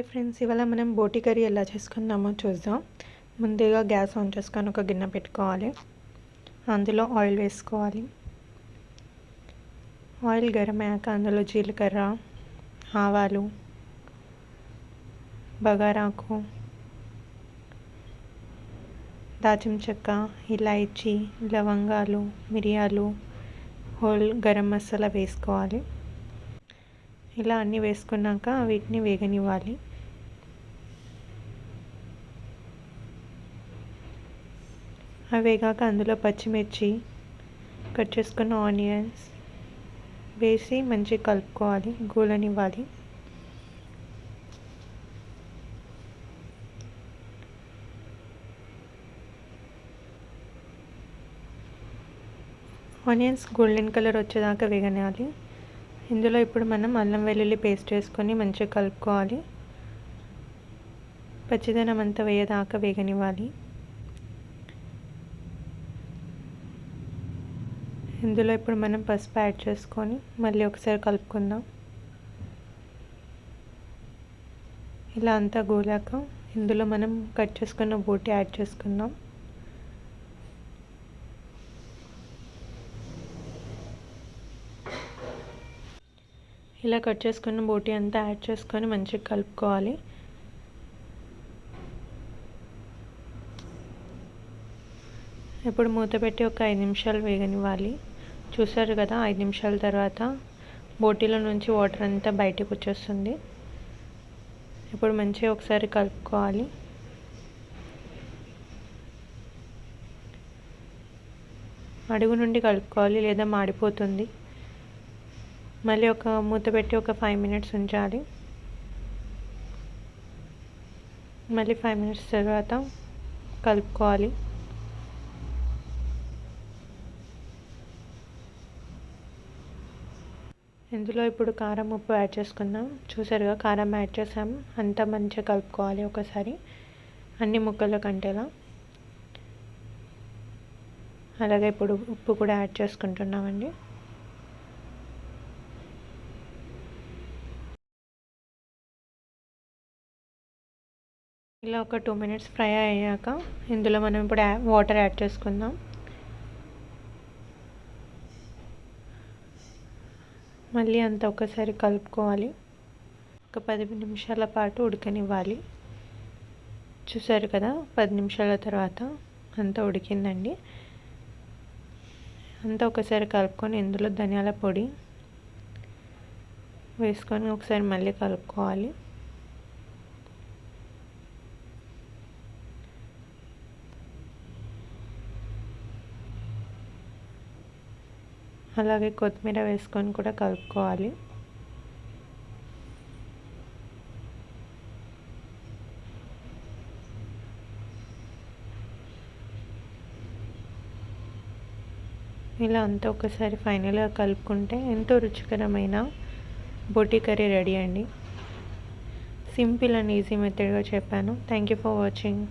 Hi friends ఇవాళ మనం బోటి కర్రీ ఎలా చేసుకుందామో చూద్దాం. ముందుగా గ్యాస్ ఆన్ చేసుకొని ఒక గిన్నె పెట్టుకోవాలి. అందులో ఆయిల్ వేసుకోవాలి. ఆయిల్ గరం అయ్యాక అందులో జీలకర్ర ఆవాలు బగారాకు దాచిన చెక్క ఇలాయచి లవంగాలు మిరియాలు హోల్ గరం మసాలా వేసుకోవాలి. ఇలా అన్నీ వేసుకున్నాక వీటిని వేగనివ్వాలి. అవేగాక అందులో పచ్చిమిర్చి కట్ చేసుకున్న ఆనియన్స్ వేసి మంచిగా కలుపుకోవాలి గోలనివ్వాలి. ఆనియన్స్ గోల్డెన్ కలర్ వచ్చేదాకా వేగనేయాలి ఇందులో ఇప్పుడు మనం అల్లం వెల్లుల్లి పేస్ట్ వేసుకొని మంచిగా కలుపుకోవాలి. పచ్చిదనం అంతా వేయదాకా వేగనివ్వాలి. ఇందులో ఇప్పుడు మనం పసుపు యాడ్ చేసుకొని మళ్ళీ ఒకసారి కలుపుకుందాం. ఇలా అంతా గోలాక ఇందులో మనం కట్ చేసుకున్న బోటి యాడ్ చేసుకుందాం. ఇలా కట్ చేసుకున్న బోటి అంతా యాడ్ చేసుకొని మంచిగా కలుపుకోవాలి. ఇప్పుడు మూత పెట్టి ఒక ఐదు నిమిషాలు వేగనివ్వాలి. చూసారు కదా ఐదు నిమిషాల తర్వాత బోటీలో నుంచి వాటర్ అంతా బయటకు వచ్చేస్తుంది. ఇప్పుడు మంచిగా ఒకసారి కలుపుకోవాలి. అడుగు నుండి కలుపుకోవాలి లేదా మాడిపోతుంది. మళ్ళీ ఒక మూత పెట్టి ఒక ఫైవ్ మినిట్స్ ఉంచాలి. మళ్ళీ ఫైవ్ మినిట్స్ తర్వాత కలుపుకోవాలి. ఇందులో ఇప్పుడు కారం ఉప్పు యాడ్ చేసుకుందాం. చూసారుగా కారం యాడ్ చేసాం. అంతా మంచిగా కలుపుకోవాలి ఒకసారి. అన్ని ముక్కలు కంటేలా. అలాగే ఇప్పుడు ఉప్పు కూడా యాడ్ చేసుకుంటున్నామండి. ఇలా ఒక టూ మినిట్స్ ఫ్రై అయ్యాక ఇందులో మనం ఇప్పుడు వాటర్ యాడ్ చేసుకుందాం. మళ్ళీ అంత ఒకసారి కలుపుకోవాలి. ఒక పది నిమిషాల పాటు ఉడకనివ్వాలి. చూసారు కదా పది నిమిషాల తర్వాత అంతా ఉడికిందండి. అంతా ఒకసారి కలుపుకొని ఇందులో ధనియాల పొడి వేసుకొని ఒకసారి మళ్ళీ కలుపుకోవాలి. అలాగే కొత్తిమీర వేసుకొని కూడా కలుపుకోవాలి. ఇలా అంతా ఒకసారి ఫైనల్గా కలుపుకుంటే ఎంతో రుచికరమైన బోటీ కర్రీ రెడీ అండి. సింపుల్ అండ్ ఈజీ మెథడ్గా చెప్పాను. Thank you for watching